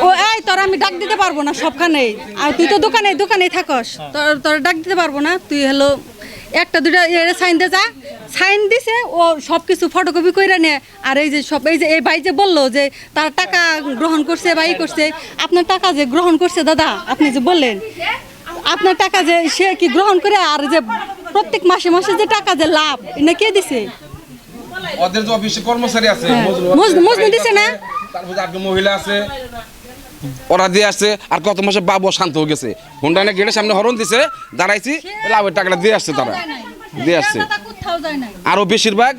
ও এই তোর আমি ডাক দিতে পারব না সবখানেই। আর তুই তো দোকানে দোকানেই থাকস। তোর তোর ডাক দিতে পারব না। তুই হলো একটা দুটা সাইন দে যা। সাইন দিছে ও সব কিছু ফটোকপি কইরা নে। আর এই যে সব এই যে এই ভাই যে বলল যে তার টাকা গ্রহণ করছে বা ই করছে আপনার টাকা যে গ্রহণ করছে দাদা আপনি যে বললেন আপনার টাকা যে সে কি গ্রহণ করে আর যে প্রত্যেক মাসে মাসে যে টাকা যে লাভ এটা কে দিছে? ওদের যে অফিসে কর্মচারী আছে হ্যাঁ। মজনু- মজনু দিছে না? তারপর আর মহিলা আছে। ওরা দিয়ে আসছে আর কত মাসে বাবু শান্ত হয়ে গেছে। হুন্ডা না গেটের সামনে হরণ দিছে দাঁড়াইছি লাভের টাকাটা দিয়ে আসছে তারা। দিয়ে আসছে। আরও বেশিরভাগ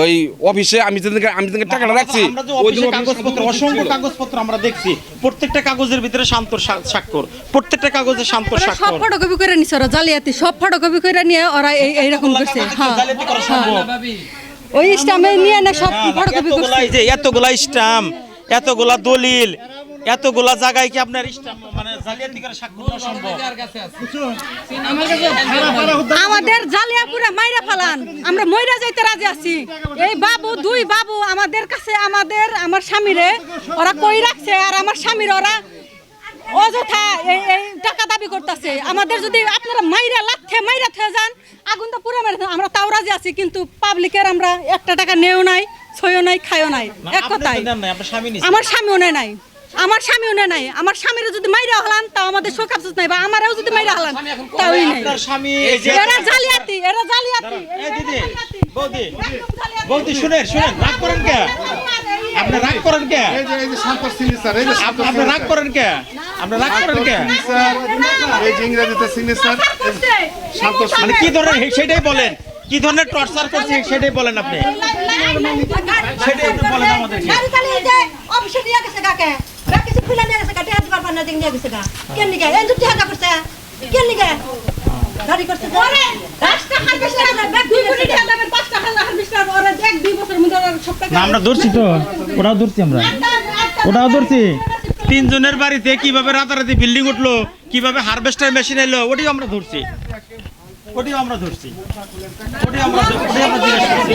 ওই অফিসে আমি যেদিনকে আমি যেদিনকে টাকাটা রাখছি ওই দিন অফিসে অফিসে কাগজপত্র অসংখ্য কাগজপত্র আমরা দেখছি। প্রত্যেকটা কাগজের ভিতরে শান্ত স্বাক্ষর। প্রত্যেকটা কাগজে শান্তর ওরা সব স্বাক্ষর। ফটোকপি করে নিছে ওরা জালিয়াতি। সব ফটোকপি করে নিয়ে ওরা এই এইরকম করছে। হ্যাঁ। সম্ভব? ওই স্টামে নিয়ে না সব ফটোকপি করছে। এতগুলা স্টাম্প। এতগুলা দলিল, এতগুলা জায়গায় কি আপনার মানে আমাদের জালিয়াপুরে মাইরা ফালান। আমরা মইরা যাইতে রাজি আছি। এই বাবু, দুই বাবু আমাদের কাছে, আমাদের, আমার স্বামীরে, ওরা কই রাখছে আর আমার স্বামীর ওরা অযথা এই এই টাকা দাবি করতেছে। আমাদের যদি আপনারা মাইরা লাথে, মাইরা থে যান আগুনটা পুরো মেরে। আমরা তাও রাজি আছি, কিন্তু পাবলিকের আমরা একটা টাকা নেও নাই। ছয়ও নাই খায়ও নাই। না, এক স্বামী নিছে। আমার স্বামীও নেয় নাই আমার স্বামীও নেয় নাই আমার স্বামীর যদি মাইরা হলান তাও আমাদের শোক আফসোস নাই বা আমারও যদি মাইরা হলান তাওই নাই। স্বামী? এরা জালিয়াতি এরা জালিয়াতি বৌদি বৌদি শুনেন শুনেন রাগ করেন কে? আপনি রাগ করেন কে? এই যে এই যে সন্তোষ এই যে আপনি রাগ করেন কে? আপনি রাগ করেন কে? এই যে ইংরেজিতে মানে কি ধরনের সেটাই বলেন। কি ধরনের টর্চার করছে সেটাই বলেন আপনি। সেটাই না না, আমরা ধরছি তো। ওটাও ধরছি আমরা। ওটাও ধরছি। তিনজনের বাড়িতে কীভাবে রাতারাতি বিল্ডিং উঠল, কীভাবে হারভেস্টার মেশিন এলো ওটিও আমরা ধরছি। ওটিও আমরা ধরছি। ওটিও আমরা ওটিও আমরা জিজ্ঞেস করছি।